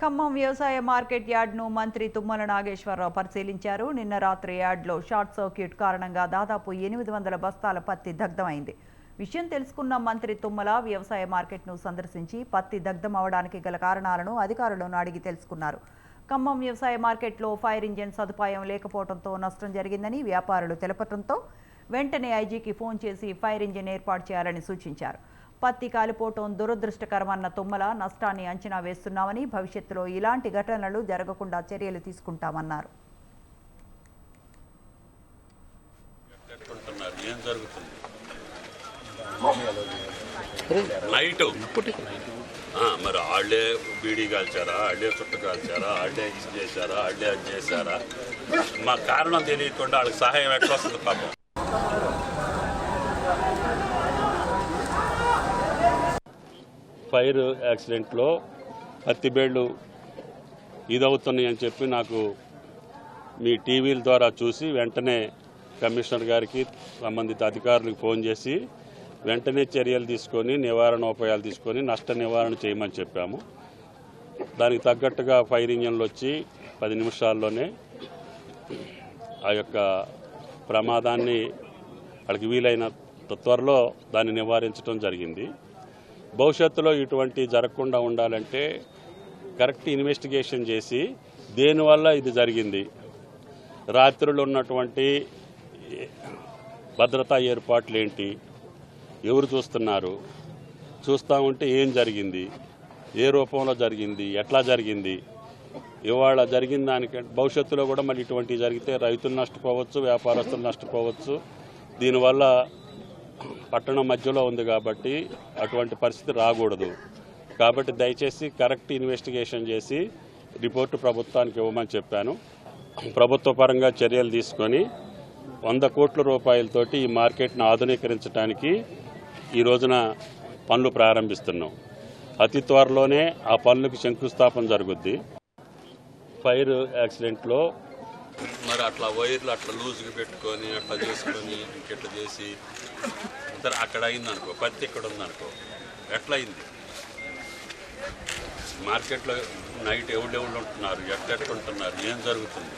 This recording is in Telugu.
ఖమ్మం వ్యవసాయ మార్కెట్ యార్డ్ను మంత్రి తుమ్మల నాగేశ్వరరావు పరిశీలించారు. నిన్న రాత్రి యార్డ్లో షార్ట్ సర్క్యూట్ కారణంగా దాదాపు ఎనిమిది వందల బస్తాల పత్తి దగ్ధమైంది. విషయం తెలుసుకున్న మంత్రి తుమ్మల వ్యవసాయ మార్కెట్ను సందర్శించి పత్తి దగ్ధం అవడానికి గల కారణాలను అధికారులను అడిగి తెలుసుకున్నారు. ఖమ్మం వ్యవసాయ మార్కెట్లో ఫైర్ ఇంజిన్ సదుపాయం లేకపోవడంతో నష్టం జరిగిందని వ్యాపారులు తెలపడంతో వెంటనే ఐజీకి ఫోన్ చేసి ఫైర్ ఇంజిన్ ఏర్పాటు చేయాలని సూచించారు. పత్తి కాలిపోవటం దురదృష్టకరమన్న తుమ్మల నష్టాన్ని అంచనా వేస్తున్నామని భవిష్యత్తులో ఇలాంటి ఘటనలు జరగకుండా చర్యలు తీసుకుంటామన్నారు. పెట్టుకుంటున్నారు ఏం జరుగుతుంది? నైట్ ఆ, మరి వాళ్ళే బీడీ కాల్చారా? వాళ్ళే చుట్ట కాల్చారా? వాళ్ళే ఇది చేశారా? వాళ్ళే అది చేశారా? మా కారణం తెలియకుండా వాళ్ళకి సహాయం ఎట్లా వస్తుంది పాపం? ఫైర్ యాక్సిడెంట్లో పత్తిబేళ్ళు ఇదవుతున్నాయని చెప్పి నాకు మీ టీవీల ద్వారా చూసి వెంటనే కమిషనర్ గారికి సంబంధిత అధికారులకు ఫోన్ చేసి వెంటనే చర్యలు తీసుకొని నివారణ ఉపాయాలు తీసుకొని నష్ట నివారణ చేయమని చెప్పాము. దానికి తగ్గట్టుగా ఫైర్ ఇంజన్లు వచ్చి పది నిమిషాల్లోనే ఆ యొక్క ప్రమాదాన్ని వాళ్ళకి వీలైన త్వరలో దాన్ని నివారించడం జరిగింది. భవిష్యత్తులో ఇటువంటి జరగకుండా ఉండాలంటే కరెక్ట్ ఇన్వెస్టిగేషన్ చేసి దేనివల్ల ఇది జరిగింది? రాత్రులు ఉన్నటువంటి భద్రతా ఏర్పాట్లు ఏంటి? ఎవరు చూస్తున్నారు? చూస్తూ ఉంటే ఏం జరిగింది? ఏ రూపంలో జరిగింది? ఎట్లా జరిగింది? ఇవాళ జరిగిన దానికంటే భవిష్యత్తులో కూడా మళ్ళీ ఇటువంటివి జరిగితే రైతులు నష్టపోవచ్చు వ్యాపారస్తులు నష్టపోవచ్చు. దీనివల్ల పట్టణం మధ్యలో ఉంది కాబట్టి అటువంటి పరిస్థితి రాకూడదు. కాబట్టి దయచేసి కరెక్ట్ ఇన్వెస్టిగేషన్ చేసి రిపోర్టు ప్రభుత్వానికి ఇవ్వమని చెప్పాను. ప్రభుత్వ పరంగా చర్యలు తీసుకొని వంద కోట్ల రూపాయలతోటి ఈ మార్కెట్ను ఆధునీకరించడానికి ఈ రోజున పనులు ప్రారంభిస్తున్నాం. అతి త్వరలోనే ఆ పనులకు శంకుస్థాపన జరుగుద్ది. ఫైర్ యాక్సిడెంట్లో మరి అట్లా వైర్లు అట్లా లూజ్గా పెట్టుకొని అట్లా చేసుకొని ఇంకెట్లా చేసి సరే అక్కడ అయింది అనుకో పత్తి ఇక్కడ ఉందనుకో ఎట్లా అయింది? మార్కెట్లో నైట్ ఎవరు ఉంటున్నారు ఎట్లా ఎట్లా ఉంటున్నారు ఏం జరుగుతుంది?